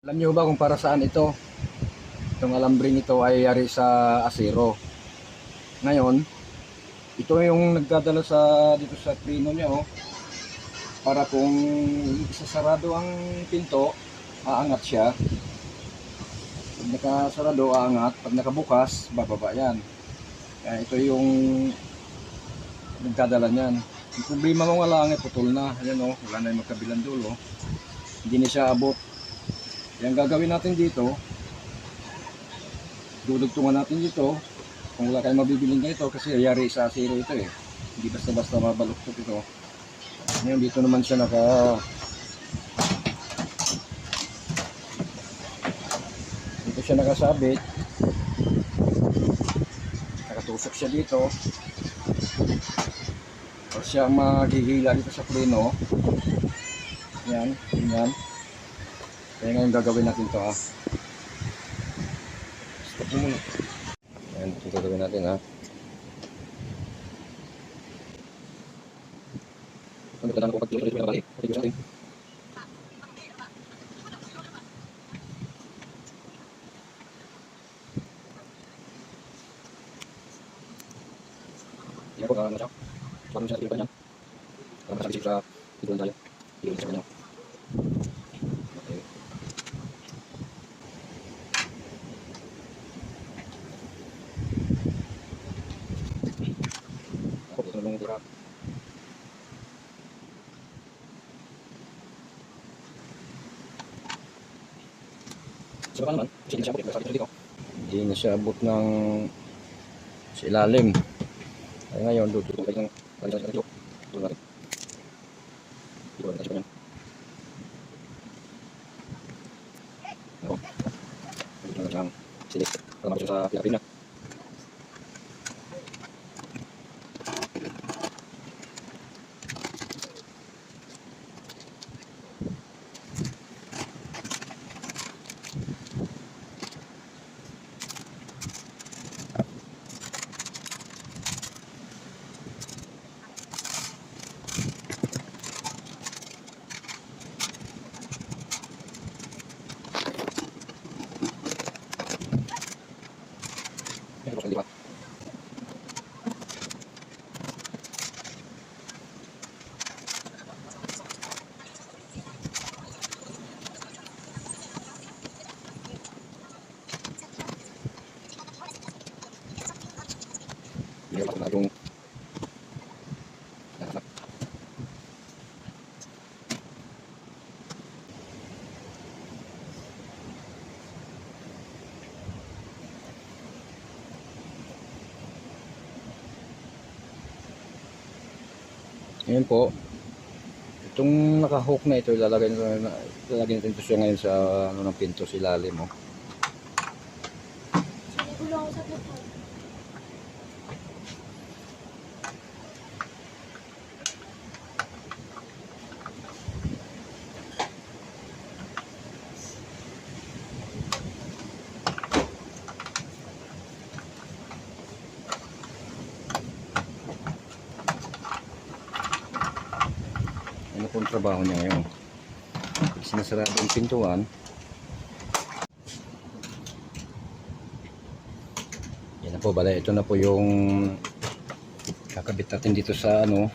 Alam niyo ba kung para saan ito? Itong alambring ito ay yari sa asero. Ngayon, ito yung nagdadala sa dito sa trino niya oh. Para kung isasarado ang pinto, aangat siya. Pag nakasarado, aangat. Pag nakabukas, bababa yan. Kaya ito yung nagdadala niyan. Yung problema mo nga lang putol na. Ayan oh, wala na yung magkabilang dulo. Hindi na siya abot. Yung gagawin natin dito, dudugtungan natin dito. Kung wala kayong mabibiling ganito kasi yari sa zero ito eh. Hindi basta-basta mabaluktot ito. Ngayon dito naman siya naka dito siya nakasabit. Nakatusok siya dito. Or siya maghihila dito sa preno. Yan, yan. Kaya ngayon gagawin natin to ha. Stop muna. Yan, ito gagawin natin ha. Ano ka ko pag tuloy na balik? Pati ko Yan po, ano siya? Parang siya sa niya. Parang masakit sa idol tayo. Idol sa kanya. So, paano naman? Kasi hindi siya na siya abot ng sa ilalim. Kaya ngayon, dudutong kayo ng kanilang sa dito. Dito natin. Dito natin siya yan. Ako. Dito na lang silik. Para makita sa pilapin na. Yan, buksan di ba? Hindi pa na yung Nakasap. Ngayon po, itong naka-hook na ito, ilalagay, na, ilalagay natin ito siya ngayon sa ano ng pinto sa ilalim. Oh. Ulo ako sa puto. Ano po ang trabaho niya ngayon? Sinasarado ang pintuan, yan na po, bala, ito na po yung kakabit natin dito sa ano,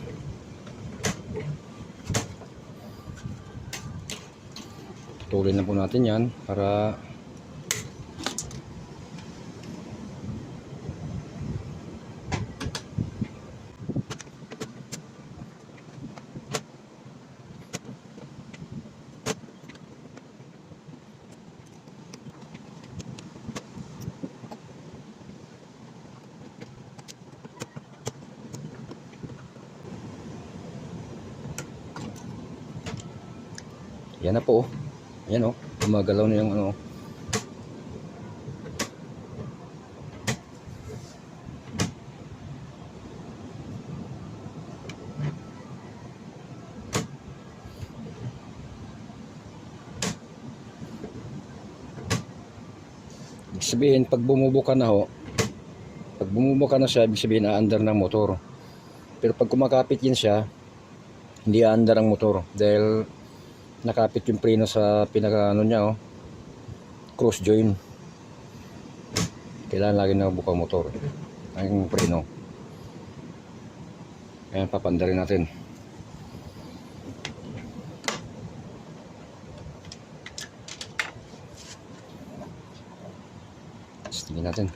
tuloy na po natin yan para yan na po oh. Ayan oh, gumagalaw na yung ano. Ibig sabihin, pag bumubuka na ho, pag bumubuka na siya, ibig sabihin, aandar ng motor. Pero pag kumakapit yan siya, hindi aandar ang motor. Dahil nakapit yung preno sa pinaka ano niya oh cross join. Kailangan lagi na bukang motor. Ang preno. Ayan, papanda rin natin. Tingin natin.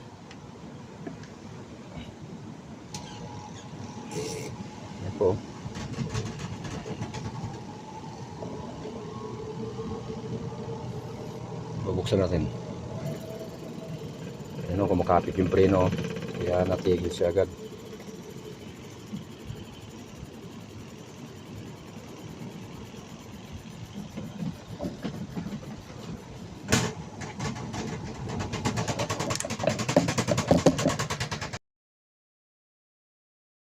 Ayan po. Bubuksan natin. Ano, kumakapit yung preno. Kaya natigil siya agad.